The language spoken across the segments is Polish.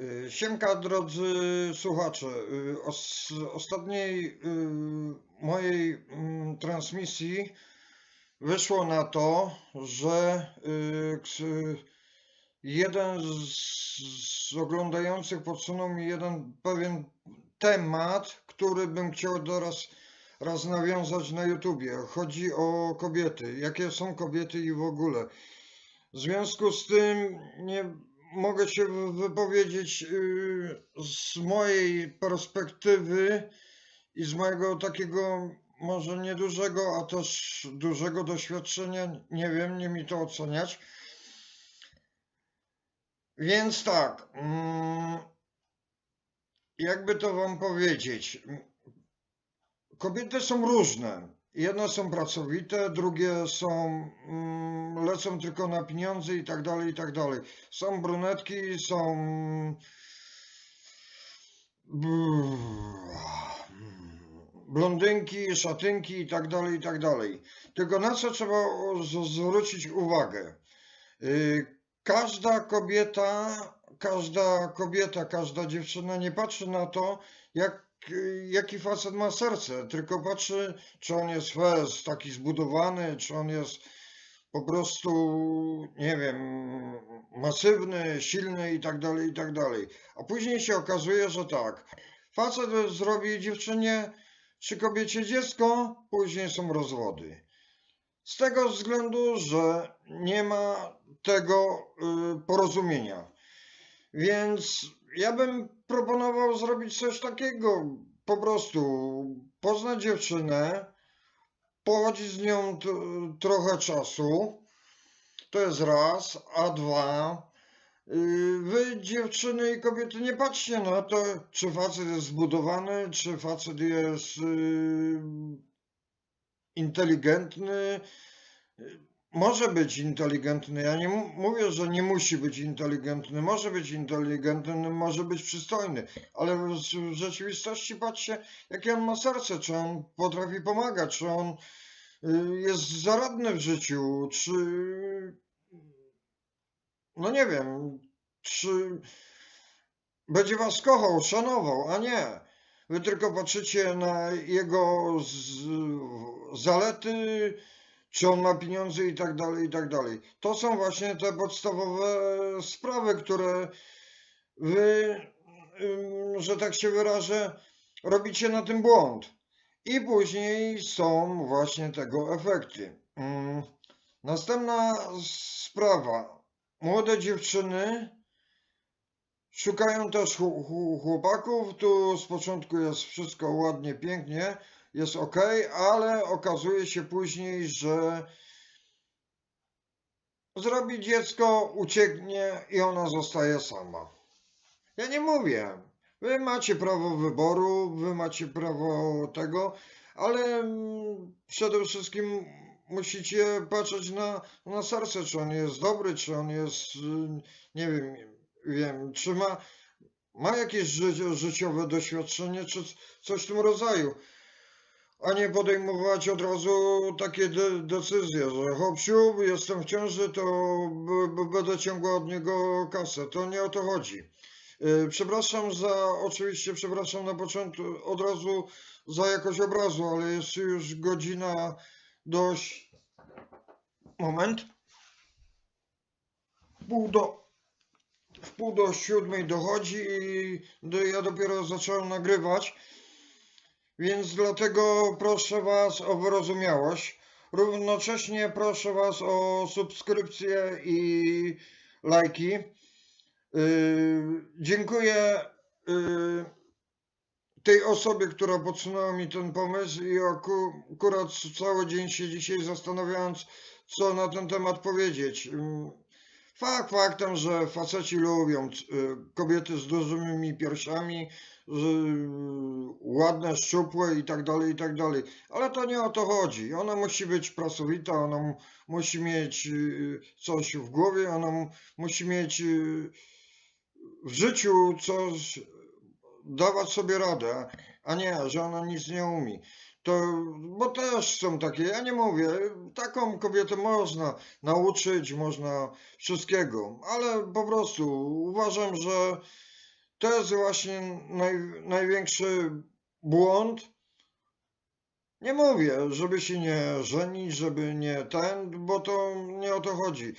Y, Siemka drodzy słuchacze, Y, os, ostatniej y, mojej mm, transmisji wyszło na to, że jeden z, z oglądających podsunął mi jeden pewien temat, który bym chciał teraz raz nawiązać na YouTubie. Chodzi o kobiety, jakie są kobiety i w ogóle. W związku z tym nie mogę się wy- wypowiedzieć y, z mojej perspektywy i z mojego takiego może niedużego, a też dużego doświadczenia. Nie wiem, nie mi to oceniać. Więc tak, mm, jakby to wam powiedzieć, kobiety są różne. Jedne są pracowite, drugie są, mm, lecą tylko na pieniądze i tak dalej, i tak dalej. Są brunetki, są blondynki, szatynki i tak dalej, i tak dalej. Tylko na co trzeba zwrócić uwagę? Y, Każda kobieta, każda kobieta, każda dziewczyna nie patrzy na to, jak, jaki facet ma serce, tylko patrzy, czy on jest fez, taki zbudowany, czy on jest po prostu, nie wiem, masywny, silny i tak dalej, i tak dalej. A później się okazuje, że tak, facet zrobi dziewczynie czy kobiecie dziecko, później są rozwody. Z tego względu, że nie ma tego y, porozumienia. Więc ja bym proponował zrobić coś takiego. Po prostu poznać dziewczynę, pochodzić z nią trochę czasu. To jest raz, a dwa. y, Wy, dziewczyny i kobiety, nie patrzcie na to, czy facet jest zbudowany, czy facet jest y, inteligentny. Może być inteligentny. Ja nie mówię, że nie musi być inteligentny. Może być inteligentny, może być przystojny, ale w rzeczywistości patrzcie, jakie on ma serce, czy on potrafi pomagać, czy on y, jest zaradny w życiu, czy no nie wiem, czy będzie was kochał, szanował, a nie. Wy tylko patrzycie na jego zalety, czy on ma pieniądze i tak dalej, i tak dalej. To są właśnie te podstawowe sprawy, które wy, że tak się wyrażę, robicie na tym błąd. I później są właśnie tego efekty. Ym, Następna sprawa. Młode dziewczyny szukają też chł- chł- chłopaków. Tu z początku jest wszystko ładnie, pięknie, jest ok, ale okazuje się później, że zrobi dziecko, ucieknie i ona zostaje sama. Ja nie mówię. Wy macie prawo wyboru, wy macie prawo tego, ale mm, przede wszystkim musicie patrzeć na, na serce, czy on jest dobry, czy on jest, y, nie wiem, wiem, czy ma, ma jakieś ży, życiowe doświadczenie, czy coś w tym rodzaju. A nie podejmować od razu takie de, decyzje, że hopsiu, jestem w ciąży, to będę ciągła od niego kasę. To nie o to chodzi. Y, Przepraszam za, oczywiście przepraszam na początku od razu za jakość obrazu, ale jest już godzina dość. Moment. Pół do, w pół do siódmej dochodzi i ja dopiero zacząłem nagrywać, więc dlatego proszę Was o wyrozumiałość. Równocześnie proszę Was o subskrypcję i lajki. Yy, dziękuję yy, tej osobie, która podsunęła mi ten pomysł i aku, akurat cały dzień się dzisiaj zastanawiając, co na ten temat powiedzieć. Ym, Fakt faktem, że faceci lubią y, kobiety z dużymi piersiami, ładne, szczupłe i tak dalej, i tak dalej. Ale to nie o to chodzi. Ona musi być pracowita, ona mu- musi mieć y, coś w głowie, ona mu- musi mieć y, w życiu coś, dawać sobie radę, a nie, że ona nic nie umie. To, bo też są takie, ja nie mówię, taką kobietę można nauczyć, można wszystkiego, ale po prostu uważam, że To jest właśnie naj, największy błąd. Nie mówię, żeby się nie żenić, żeby nie ten, bo to nie o to chodzi.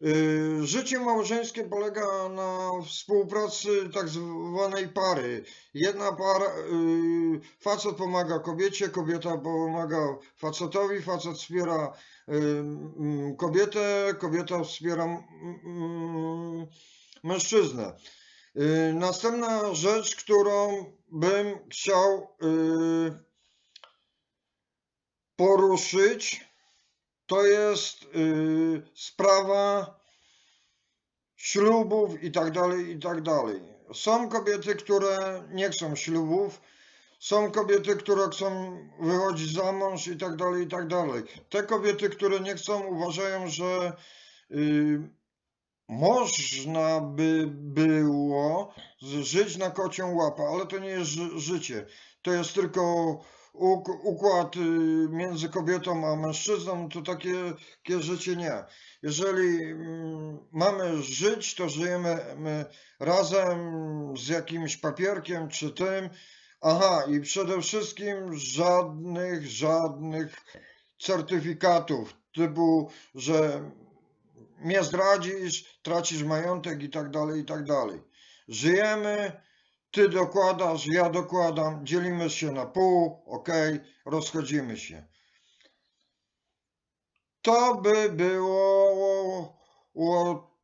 Yy, Życie małżeńskie polega na współpracy tak zwanej pary. Jedna para, yy, facet pomaga kobiecie, kobieta pomaga facetowi, facet wspiera mm, kobietę, kobieta wspiera mężczyznę. Yy, Następna rzecz, którą bym chciał yy, poruszyć, to jest yy, sprawa ślubów i tak dalej, i tak dalej. Są kobiety, które nie chcą ślubów, są kobiety, które chcą wychodzić za mąż i tak dalej, i tak dalej. Te kobiety, które nie chcą, uważają, że można by było żyć na kocią łapę, ale to nie jest ży- życie. To jest tylko uk- układ y, między kobietą a mężczyzną, to takie, takie życie nie. Jeżeli mm, mamy żyć, to żyjemy my razem z jakimś papierkiem czy tym. Aha, i przede wszystkim żadnych, żadnych certyfikatów typu, że mnie zdradzisz, tracisz majątek i tak dalej, i tak dalej. Żyjemy, ty dokładasz, ja dokładam, dzielimy się na pół, ok, rozchodzimy się. To by było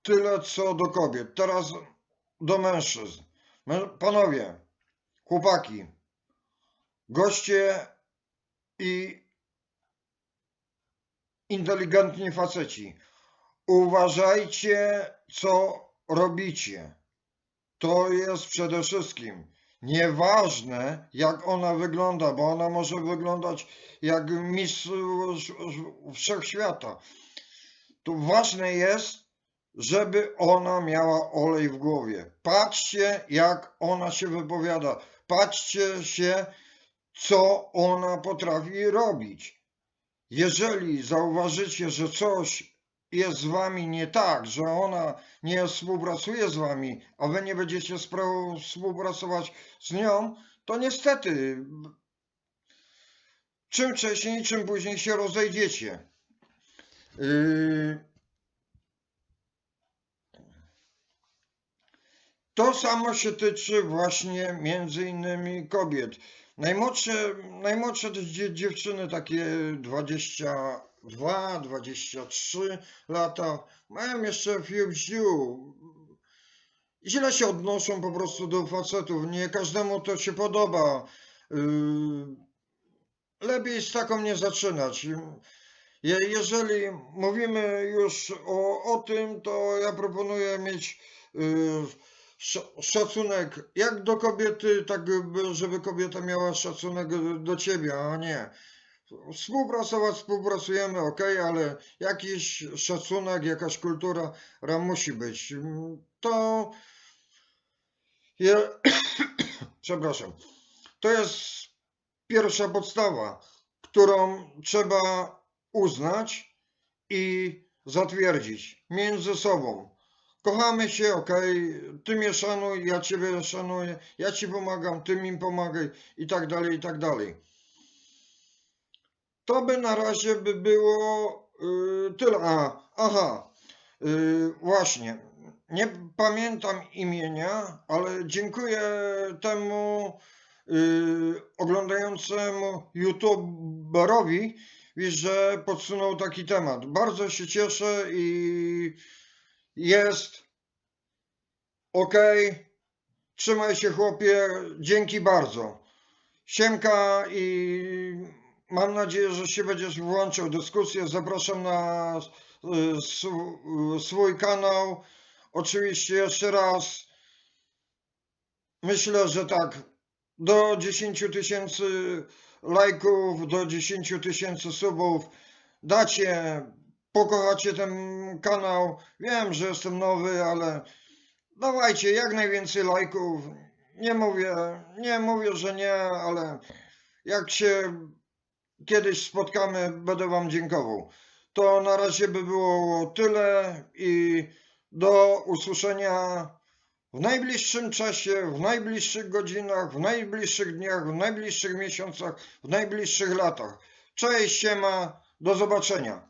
tyle co do kobiet. Teraz do mężczyzn. Mę- Panowie, chłopaki, goście i inteligentni faceci. Uważajcie, co robicie. To jest przede wszystkim nieważne, jak ona wygląda, bo ona może wyglądać jak mistrz wszechświata. To ważne jest, żeby ona miała olej w głowie. Patrzcie, jak ona się wypowiada. Patrzcie się, co ona potrafi robić. Jeżeli zauważycie, że coś jest z wami nie tak, że ona nie współpracuje z wami, a wy nie będziecie współpracować z nią, to niestety czym wcześniej, czym później się rozejdziecie. Yy, To samo się tyczy właśnie między innymi kobiet. Najmłodsze, najmłodsze dziewczyny takie 22, 23 lata mają jeszcze fiu siu. Źle się odnoszą po prostu do facetów. Nie każdemu to się podoba. Yy, Lepiej z taką nie zaczynać. Je- Jeżeli mówimy już o, o tym, to ja proponuję mieć yy, sz- szacunek jak do kobiety, tak by- żeby kobieta miała szacunek do ciebie, a nie. Współpracować, współpracujemy, ok, ale jakiś szacunek, jakaś kultura ra musi być. To je, przepraszam, to jest pierwsza podstawa, którą trzeba uznać i zatwierdzić między sobą. Kochamy się, okej, ty mnie szanuj, ja ciebie szanuję, ja ci pomagam, ty mi pomagaj i tak dalej, i tak dalej. To by na razie by było yy, tyle. A, aha, yy, właśnie, nie pamiętam imienia, ale dziękuję temu yy, oglądającemu youtuberowi, że podsunął taki temat. Bardzo się cieszę i jest ok. Trzymaj się chłopie, dzięki bardzo. Siemka i mam nadzieję, że się będziesz włączał w dyskusję. Zapraszam na y, y, swój kanał. Oczywiście jeszcze raz myślę, że tak do 10 tysięcy lajków, do 10 tysięcy subów dacie, pokochacie ten kanał. Wiem, że jestem nowy, ale dawajcie jak najwięcej lajków. Nie mówię, nie mówię, że nie, ale jak się kiedyś spotkamy, będę Wam dziękował. To na razie by było tyle i do usłyszenia w najbliższym czasie, w najbliższych godzinach, w najbliższych dniach, w najbliższych miesiącach, w najbliższych latach. Cześć, siema, do zobaczenia.